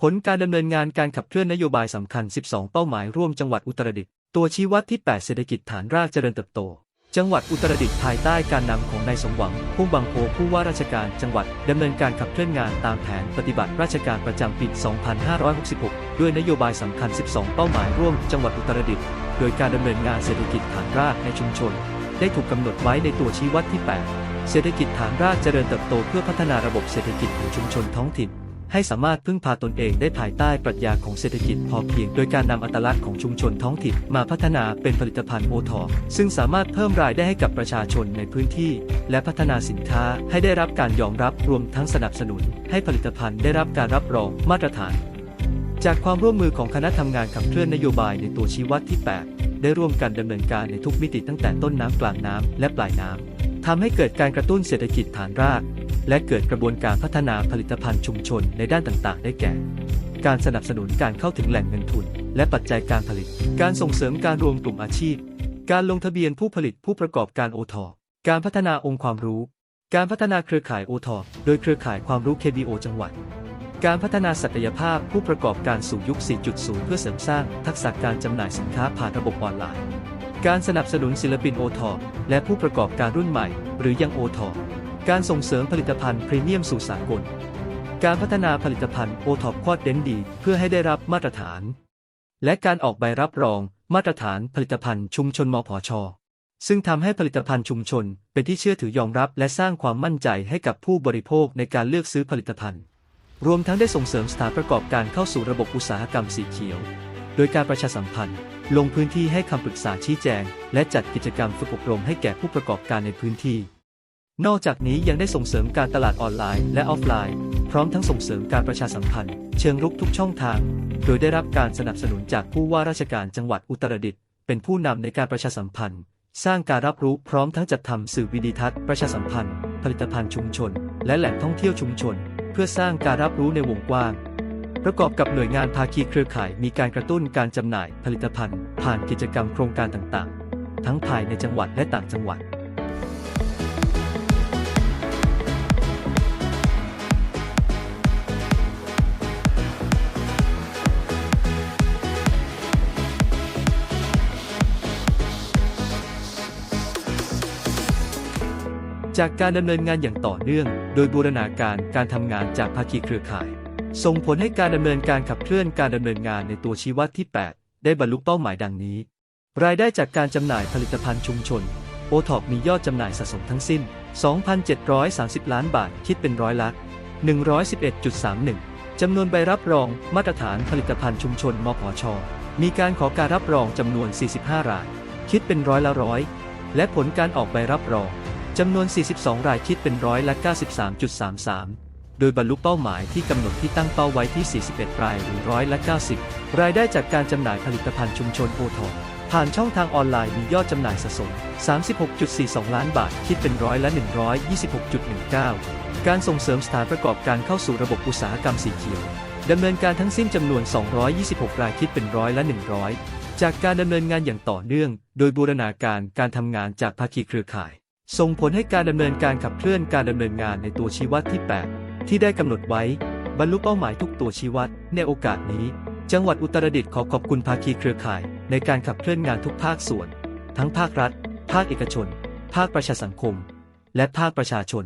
ผลการดำเนินงานการขับเคลื่อนนโยบายสำคัญ 12 เป้าหมายร่วมจังหวัดอุตรดิตถ์ตัวชี้วัดที่ 8 เศรษฐกิจฐานรากเจริญเติบโต จังหวัดอุตรดิตถ์ภายใต้การนำของนายสมหวังพุ่มบางโพผู้ว่าราชการจังหวัดดำเนินการขับเคลื่อนงานตามแผนปฏิบัติราชการประจำปี 2566 ด้วยนโยบายสำคัญ 12 เป้าหมายร่วมจังหวัดอุตรดิตถ์โดยการดำเนินงานเศรษฐกิจฐานรากในชุมชน ได้ถูกกำหนดไว้ในตัวชี้วัดที่ 8 เศรษฐกิจฐานรากเจริญเติบโตเพื่อพัฒนาระบบเศรษฐกิจของชุมชนท้องถิ่น ให้สามารถพึ่งพาตนเองได้ภายใต้ปรัชญาของเศรษฐกิจพอเพียง โดยการนำอัตลักษณ์ของชุมชนท้องถิ่นมาพัฒนาเป็นผลิตภัณฑ์โอทอซึ่งสามารถเพิ่มรายได้ให้กับประชาชนในพื้นที่ และพัฒนาสินค้าให้ได้รับการยอมรับรวมทั้งสนับสนุน ให้ผลิตภัณฑ์ได้รับการรับรองมาตรฐาน จากความร่วมมือของคณะทำงานขับเคลื่อนนโยบายในตัวชี้วัดที่ 8 ได้ร่วมกันดำเนินการในทุกมิติตั้งแต่ต้นน้ำกลางน้ำและปลายน้ำทำให้เกิดการกระตุ้นเศรษฐกิจฐานราก และเกิดกระบวนการพัฒนาผลิตภัณฑ์ชุมชนในด้านต่างๆ ได้แก่ การสนับสนุนการเข้าถึงแหล่งเงินทุน และปัจจัยการผลิต การส่งเสริมการรวมกลุ่มอาชีพ การลงทะเบียนผู้ผลิตผู้ประกอบการโอทอการพัฒนาองค์ความรู้ การพัฒนาเครือข่ายโอทอโดยเครือข่ายความรู้ KBO จังหวัด การพัฒนาศักยภาพผู้ประกอบการสู่ยุค 4.0 เพื่อเสริมสร้างทักษะการจำหน่ายสินค้าผ่านระบบออนไลน์ การสนับสนุนศิลปินโอทอและผู้ประกอบการรุ่นใหม่ หรือยังโอทอ การส่งเสริมผลิตภัณฑ์พรีเมียมสู่สากล การพัฒนาผลิตภัณฑ์โอท็อปควอดเดนดี เพื่อให้ได้รับมาตรฐาน และการออกใบรับรองมาตรฐานผลิตภัณฑ์ชุมชนมพช ซึ่งทำให้ผลิตภัณฑ์ชุมชน เป็นที่เชื่อถือยอมรับ และสร้างความมั่นใจให้กับผู้บริโภคในการเลือกซื้อผลิตภัณฑ์ รวมทั้งได้ส่งเสริมสถานประกอบการเข้าสู่ระบบอุตสาหกรรมสีเขียว โดยการประชาสัมพันธ์ ลงพื้นที่ให้คำปรึกษาชี้แจง และจัดกิจกรรมฝึกอบรมให้แก่ผู้ประกอบการในพื้นที่ นอกจากนี้ยังได้ส่งเสริมการตลาดออนไลน์และออฟไลน์ พร้อมทั้งส่งเสริมการประชาสัมพันธ์ เชิงรุกทุกช่องทาง โดยได้รับการสนับสนุนจากผู้ว่าราชการจังหวัดอุตรดิตถ์เป็นผู้นำในการประชาสัมพันธ์ สร้างการรับรู้พร้อมทั้งจัดทำสื่อวิดีทัศน์ประชาสัมพันธ์ ผลิตภัณฑ์ชุมชน และแหล่งท่องเที่ยวชุมชน เพื่อสร้างการรับรู้ในวงกว้าง ประกอบกับหน่วยงานภาคีเครือข่ายมีการกระตุ้นการจำหน่ายผลิตภัณฑ์ ผ่านกิจกรรมโครงการต่างๆ ทั้งภายในจังหวัดและต่างจังหวัด จากการดำเนินงานอย่างต่อเนื่อง โดยบูรณาการการทำงานจากภาคีเครือข่าย ส่งผลให้การดำเนินการขับเคลื่อนการดำเนินงานในตัวชี้วัดที่ 8 ได้บรรลุเป้าหมายดังนี้ รายได้จากการจำหน่ายผลิตภัณฑ์ชุมชนโอท็อปมียอดจำหน่ายสะสมทั้งสิ้น 2,730 ล้านบาท คิดเป็นร้อยละ 111.31 จำนวนใบรับรองมาตรฐานผลิตภัณฑ์ชุมชนมพช มีการขอการรับรองจำนวน 45 ราย คิดเป็นร้อยละร้อย และผลการออกใบรับรอง จำนวน 42 รายคิดเป็นร้อยละ 93.33 โดยบรรลุเป้าหมายที่กำหนดที่ตั้งเป้าไว้ที่ 41 รายหรือร้อยละ 90 รายได้จากการจำหน่ายผลิตภัณฑ์ชุมชนโอทอผ่านช่องทางออนไลน์มียอดจำหน่ายสะสม 36.42 ล้านบาท คิดเป็นร้อยละ 126.19 การส่งเสริมสถานประกอบการเข้าสู่ระบบอุตสาหกรรมสีเขียวดำเนินการทั้งสิ้นจำนวน 226 รายคิดเป็นร้อยละ 100 จากการดำเนินงานอย่างต่อเนื่อง โดยบูรณาการการทำงานจากภาคีเครือข่าย ส่งผลให้การดำเนินการขับเคลื่อนการดำเนินงานในตัวชี้วัดที่ 8 ที่ได้กำหนดไว้ บรรลุเป้าหมายทุกตัวชี้วัด ในโอกาสนี้ จังหวัดอุตรดิตถ์ขอขอบคุณภาคีเครือข่าย ในการขับเคลื่อนงานทุกภาคส่วน ทั้งภาครัฐ ภาคเอกชน ภาคประชาสังคม และภาคประชาชน